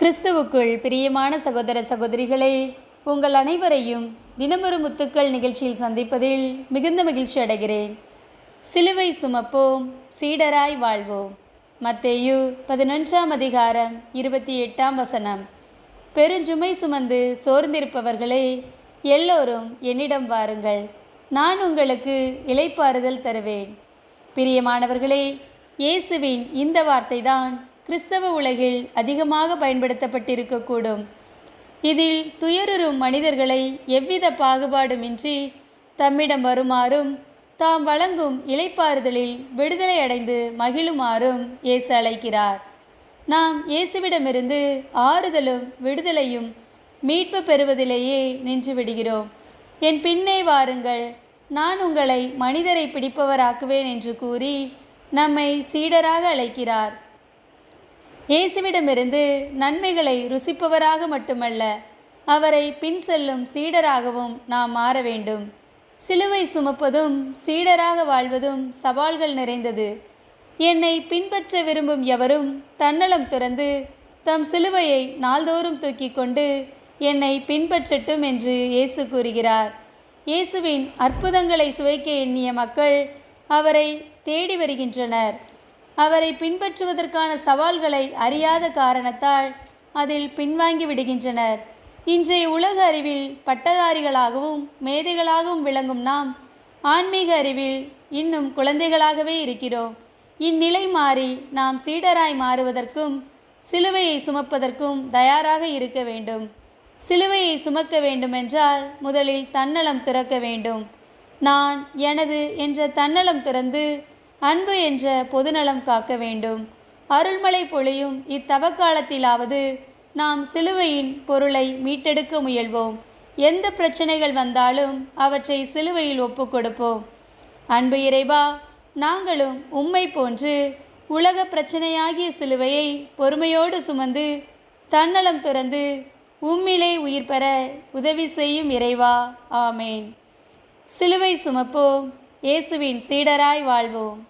கிறிஸ்துவுக்குள் பிரியமான சகோதர சகோதரிகளே உங்கள் அனைவரையும் தினமொரு முத்துக்கள் நிகழ்ச்சியில் சந்திப்பதில் மிகுந்த மகிழ்ச்சி அடைகிறேன். சிலுவை சுமப்போம் சீடராய் வாழ்வோம். மத்தேயு பதினொன்றாம் அதிகாரம் இருபத்தி எட்டாம் வசனம். பெருஞ்சுமை சுமந்து சோர்ந்திருப்பவர்களே எல்லோரும் என்னிடம் வாருங்கள். நான் உங்களுக்கு இலைப்பாறுதல் தருவேன். பிரியமானவர்களே இயேசுவின் இந்த வார்த்தைதான் கிறிஸ்தவ உலகில் அதிகமாக பயன்படுத்தப்பட்டிருக்கக்கூடும். இதில் துயருறும் மனிதர்களை எவ்வித பாகுபாடுமின்றி தம்மிடம் வருமாறும் தாம் வழங்கும் இலைப்பாறுதலில் விடுதலை அடைந்து மகிழுமாறும் இயேசு அழைக்கிறார். நாம் இயேசுவிடமிருந்து ஆறுதலும் விடுதலையும் மீட்பு பெறுவதிலேயே நின்றுவிடுகிறோம் என் பின்னே வாருங்கள் நான் உங்களை மனிதரை பிடிப்பவராக்குவேன் என்று கூறி நம்மை சீடராக அழைக்கிறார். இயேசுவிடமிருந்து நன்மைகளை ருசிப்பவராக மட்டுமல்ல அவரை பின் செல்லும் சீடராகவும் நாம் மாற வேண்டும். சிலுவை சுமப்பதும் சீடராக வாழ்வதும் சவால்கள் நிறைந்தது. என்னை பின்பற்ற விரும்பும் எவரும் தன்னலம் துறந்து தம் சிலுவையை நாள்தோறும் தூக்கிக் கொண்டு என்னை பின்பற்றட்டும் என்று இயேசு கூறுகிறார். இயேசுவின் அற்புதங்களை சுவைக்க எண்ணிய மக்கள் அவரை தேடி வருகின்றனர். அவரை பின்பற்றுவதற்கான சவால்களை அறியாத காரணத்தால் அதில் பின்வாங்கி விடுகின்றனர். இன்றைய உலக அறிவில் பட்டதாரிகளாகவும் மேதைகளாகவும் விளங்கும் நாம் ஆன்மீக அறிவில் இன்னும் குழந்தைகளாகவே இருக்கிறோம். இந்நிலை மாறி நாம் சீடராய் மாறுவதற்கும் சிலுவையை சுமப்பதற்கும் தயாராக இருக்க வேண்டும். சிலுவையை சுமக்க வேண்டுமென்றால் முதலில் தன்னலம் திறக்க வேண்டும். நான் எனது என்ற தன்னலம் திறந்து அன்பு என்ற பொதுநலம் காக்க வேண்டும். அருள்மலை பொழியும் இத்தவக்காலத்திலாவது நாம் சிலுவையின் பொருளை மீட்டெடுக்க முயல்வோம். எந்த பிரச்சனைகள் வந்தாலும் அவற்றை சிலுவையில் ஒப்பு கொடுப்போம். அன்பு இறைவா நாங்களும் உம்மை போன்று உலக பிரச்சனையாகிய சிலுவையை பொறுமையோடு சுமந்து தன்னலம் துறந்து உம்மிலே உயிர் பெற உதவி செய்யும் இறைவா. ஆமேன். சிலுவை சுமப்போம். இயேசுவின் சீடராய் வாழ்வோம்.